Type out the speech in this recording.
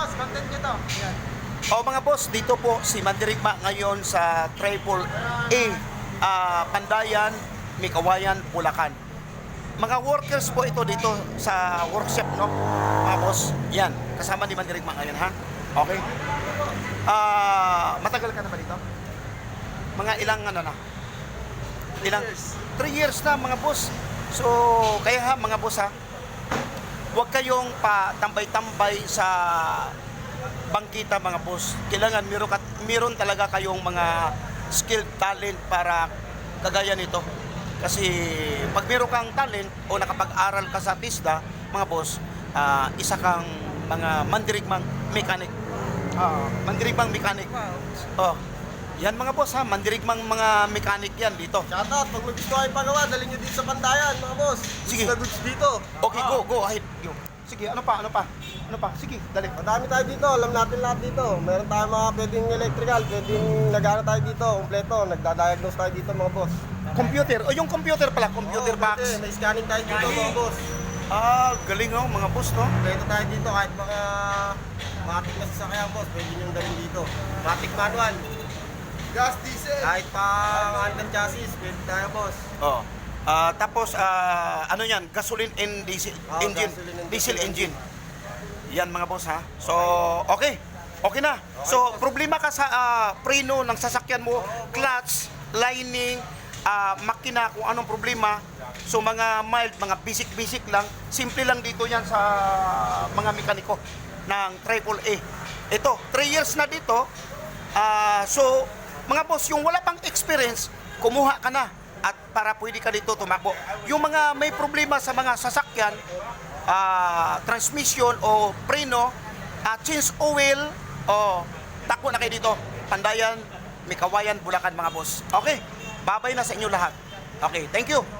boss, content ko to. Yan. O mga boss, dito po si Mandirigma ngayon sa Triple A, ah, Pandayan, Mikawayan, Bulacan. Mga workers po ito dito sa workshop, no? Mga boss, yan. Kasama ni Mandirigma ngayon, ha? Okay? Ah, matagal ka na ba dito? Mga ilang ano na? Ilang? years. Three years na mga boss. So, kaya ha, mga boss ha, huwag kayong patambay-tambay sa bangkita mga boss. Kailangan meron, ka, meron talaga kayong mga skill, talent para kagaya nito. Kasi pag meron kang talent o nakapag-aral ka sa TISDA, mga boss, ah, isa kang mga mandirigmang mechanic. Ah, mandirigmang mechanic. Oh. Yan mga boss ha, mandirigmang mga mechanic yan dito. Shoutout, pag may gusto kayo pagawa, dali nyo dito sa Pandayan, mga boss. Sige. Na goods dito. Okay, go, go ahead. Go. Sige, ano pa, ano pa? Ano pa? Sige, dali. Madami tayo dito, alam natin lahat dito. Meron tayong mga pwedeng electrical, pwedeng nagana tayo dito, kompleto. Nagda-diagnose tayo dito, mga boss. Computer. O yung computer pala, computer Oo, box. pwede. May scanning tayo dito, mga boss. Ah, galing oh, mga boss, no? Kompleto tayo dito, kahit mga matik na sasakyan, boss, pwede nyo dalhin dito. Matik manual, Gas, diesel. kahit pa handle chassis, pwede tayo, boss. Oh. Ah, tapos ah, ano yan? Gasoline and diesel Oo, engine. gasoline and diesel diesel engine. Yan mga boss ha. So, okay. Okay na. So, problema ka sa ah, preno ng sasakyan mo, clutch, lining, ah, makina, kung anong problema. So, mga mild, mga basic-basic lang. Simple lang dito yan sa mga mekaniko ng Triple A. Ito, 3 years na dito. Ah, so, mga boss, yung wala pang experience, kumuha ka na at para pwede ka dito tumakbo. Yung mga may problema sa mga sasakyan, ah, transmission o preno, ah, change oil, o takbo na kayo dito. Pandayan, Mikawayan, Bulacan mga boss. Okay, babay na sa inyo lahat. Okay, thank you.